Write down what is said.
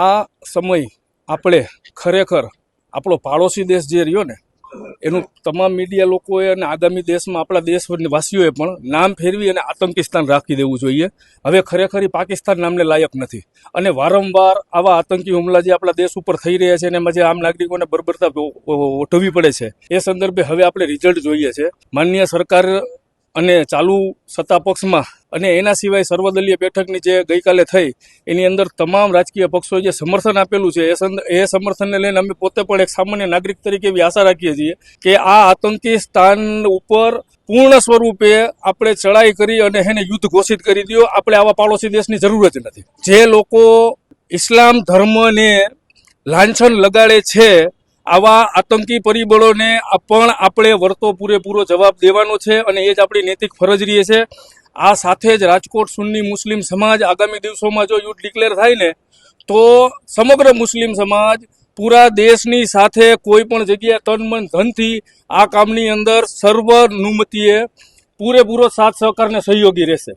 આ સમય આપણે ખરેખર આપણો પાડોશી દેશ જે રહ્યો ને એનું તમામ મીડિયા લોકોએ અને આગામી દેશમાં આપણા દેશવાસીઓએ પણ નામ ફેરવી અને આતંકિસ્તાન રાખી દેવું જોઈએ હવે ખરેખર પાકિસ્તાન નામને લાયક નથી અને વારંવાર આવા આતંકી હુમલા જે આપણા દેશ ઉપર થઈ રહ્યા છે અને એમાં જે આમ નાગરિકોને બરબરતા ઓઢવી પડે છે એ સંદર્ભે હવે આપણે રિઝલ્ટ જોઈએ છે માનનીય સરકાર અને ચાલુ સત્તા પક્ષમાં અને એના સિવાય સર્વદલીય બેઠકની જે ગઈકાલે થઈ, એની અંદર તમામ રાજકીય પક્ષોએ જે સમર્થન આપેલું છે, એ સમર્થનને લઈને અમે પોતે પણ એક સામાન્ય નાગરિક તરીકે એવી આશા રાખીએ છીએ કે આ આતંકી સ્થાન ઉપર પૂર્ણ સ્વરૂપે આપણે ચડાઈ કરી અને એને યુદ્ધ ઘોષિત કરી દો આપણે આવા પાડોશી દેશની જરૂર જ નથી. જે લોકો ઇસ્લામ ધર્મને લાંછન લગાડે છે આવા આતંકી પરિબળોને પણ આપણે વર્તો પૂરેપૂરો જવાબ દેવાનો છે અને એ જ આપણી નૈતિક ફરજ રહી છે. આ સાથે જ રાજકોટ સુન્ની મુસ્લિમ સમાજ આગામી દિવસોમાં જો યુદ્ધ ડિક્લેર થાય ને, તો સમગ્ર મુસ્લિમ સમાજ પૂરા દેશની સાથે કોઈ પણ જગ્યાએ તન મન ધનથી આ કામની અંદર સર્વનુમતિએ પૂરેપૂરો સાથ સહકાર અને સહયોગી રહેશે.